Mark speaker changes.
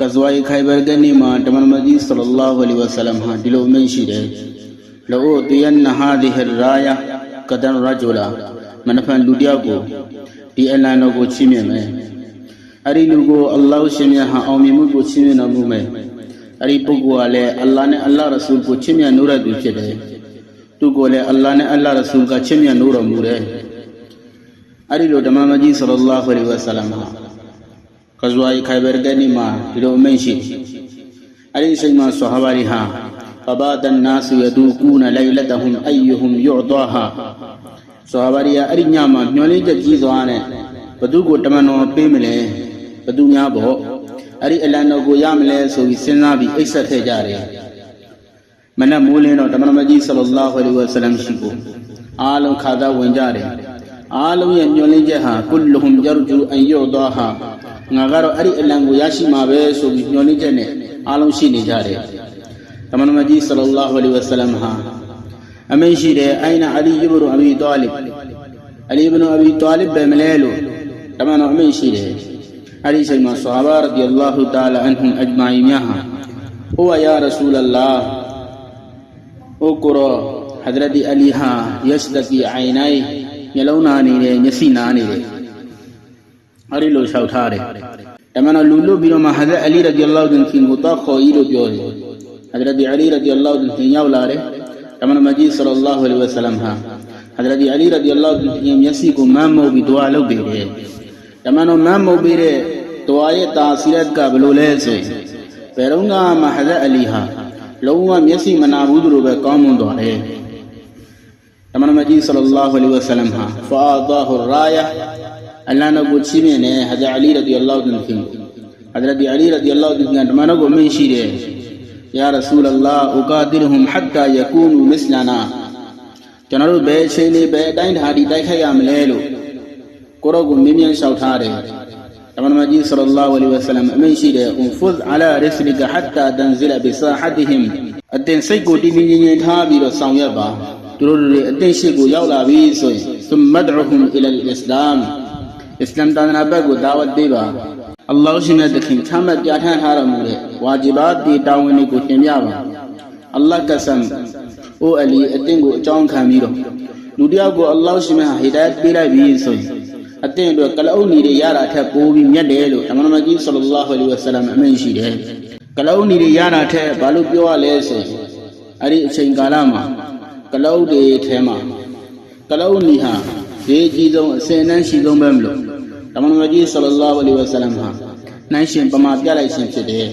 Speaker 1: ကဇဝိုင်ခိုင်ဘရကနီမှာတမန်မကြီးဆလလာဟူအလัยဟိဝဆလမ်ဟာဒီလိုအမိန့်ရှိတယ်လောတယန်နဟာဒီဟရာယာကဒန်ရဂျူလာမနဖန်လူတယောက်ကိုဒီအလန်တော်ကိုချီးမြှင့်မယ်အဲ့ဒီလူကိုအလ္လာဟ်ရှင်မြတ်ဟာအောင်မြင်မှုကိုချီးမြှင့်တော်မူမယ်အဲ့ဒီပုဂ္ဂိုလ်ကလည်းအလ္လာဟ်နဲ့အလ္လာဟ်ရဆူလ်ကိုချီးမြှင့်နိုးရသူဖြစ်တယ်သူကိုလည်းအလ္လာဟ်နဲ့အလ္လာဟ်ရဆူလ်ကချီးမြှင့်နိုးတော်မူတယ်အဲ့ဒီလိုဓမ္မမကြီးဆလလာဟူအလัยဟိဝဆလမ်ဟာ ကဇွာယခိုင်ဘာကနေမှာဒီလိုအမိန့်ရှိအဲ့ဒီအချိန်မှာဆဟာဘာတွေဟာဖဘာဒန်နာဆူယဒူကူနလိုင်လတ်ဟွမ်အိယူဟွမ်ယူဒါဟာဆဟာဘာတွေကအဲ့ဒီညမှာညှော်လင်းချက်ကြီးစွာနဲ့ဘသူကိုတမန်တော်ပေးမလဲဘသူများပေါ့အဲ့ဒီအလံတော်ကိုရမလဲဆိုပြီးစဉ်းစားပြီးအိတ်ဆက်ခဲ့ကြတယ်မနက်မိုးလင်းတော့တမန်တော်ကြီးဆလ္လာဟူအလိုင်းဝါဆလမ်ရှိကိုအားလုံးခါသားဝင်ကြတယ်အားလုံးရဲ့ညှော်လင်းချက်ဟာကုလ်ဟွမ်ယာရဂျူအန်ယူဒါဟာ ငါကတော့အဲ့ဒီအလံကိုရရှိမှာပဲဆိုပြီးမျောလင်းချက်နဲ့အားလုံးရှိနေကြတယ်တမန်တော်ကြီးဆလလာဟူအလိုဝဆလမ်ဟာအမိန့်ရှိတယ်အိုင်နာအလီယဘရူအဘီတောလစ်အလီဘနအဘီတောလစ်ပဲမလဲလို့တမန်တော်အမိန့်ရှိတယ်အဲ့ဒီအချိန်မှာဆဟာဘာရဒီအလ္လာဟူတာလာအန်ဟွမ်အဂျမိုင်များဟာဟိုဝယာရဆူလလာအိုကိုရောဟဒရတ်အလီဟာယက်စတကီအိုင်နိုင်မျက်လုံးနာနေတယ်မျက်စိနာနေတယ် အဲ့ဒီလိုလျှောက်ထားတယ်တမန်တော်လူလွတ်ပြီးတော့မှဟဒရတ်အလီရဒီအလ္လာဟူတင်ကိုတော့ခေါ်ကြီးလို့ပြောတယ်ဟဒရတ်အလီရဒီအလ္လာဟူတင်ရောက်လာတယ်တမန်တော်မကြီးဆလလာဟူအလိုဝဆလမ်ဟာဟဒရတ်အလီရဒီအလ္လာဟူရဲ့မျက်စိကိုမမ်းမုတ်ပြီးဒွါလုပ်ပေးတယ်တမန်တော်မမ်းမုတ်ပေးတဲ့ဒွါရဲ့တာစီရတ်ကဘယ်လိုလဲဆိုရင်ဘယ်တော့မှဟဒရတ်အလီဟာလုံးဝမျက်စိမနာဘူးသူလိုပဲကောင်းမွန်သွားတယ်တမန်တော်မကြီးဆလလာဟူအလိုဝဆလမ်ဟာဖာဒါဟူရာယာ اللہ نے کو چھینے نے حضرت علی رضی اللہ عنہ کی حضرت علی رضی اللہ عنہ کی دمانوں کو میں شی دے یا رسول اللہ اقاتلہم حتی یکونوا مثلنا ကျွန်တော်တို့ဘယ်အချိန်လေးဘယ်အတိုင်းဓာတ်ဒီတိုက်ခိုက်ရမလဲလို့ကိုရော့ကိုမင်းမြန်လျှောက်ထားတယ်တမန်တော်ကြီးဆလ္လာဝလီဝဆလမ်အမိန့်ရှိတယ်အွန်ဖုဇ်အလာရစ်လီကဟတ်တာတန်ဇီလဘီဆာဟတ်ဟင်အတင်စိတ်ကိုတည်တည်ငြိမ်ငြိမ်ထားပြီးတော့ဆောင်ရွက်ပါသူတို့တွေအတင်ရှိကိုရောက်လာပြီဆိုရင်သမတ်ရဟွမ်အီလလ်အစ္စလာမ် တန်ခါဘက်ကိုဒါဝတ်ပေးပါအလ္လာဟ်ရှင်ရဲ့တခင်ချမှတ်ပြဋ္ဌာန်းထားတော်မူတဲ့ဝါဂျီဘတ်ဒီတာဝန်တွေကိုသင်ပြပါအလ္လာဟ်ကဆမ်အိုအလီအတင်းကိုအကြောင်းခံပြီးတော့လူတယောက်ကိုအလ္လာဟ်ရှင်ဟာဟီဒါယတ်ပေးလိုက်ပြီးဆိုရင်အတင်းအတွက်ကလအုပ်နီတွေရတာထက်ပိုပြီးမြတ်တယ်လို့တမန်တော်ကြီးဆလလာဟူအလัยဟိဝဆလမ်အမိန့်ရှိတယ်ကလအုပ်နီတွေရတာထက်ဘာလို့ပြောရလဲဆိုရင်အဲ့ဒီအချိန်ကာလမှာကလအုပ်တွေထဲမှာကလအုပ်နီဟာ ဈေးကြီးဆုံးအစင်အနှန်းရှိဆုံးပဲမလို့တမန်တော်ကြီးဆလလာဟူအလัยဟိဝဆလမ်ဟာနိုင်ရှင်ပမာပြလိုက်ခြင်းဖြစ်တယ်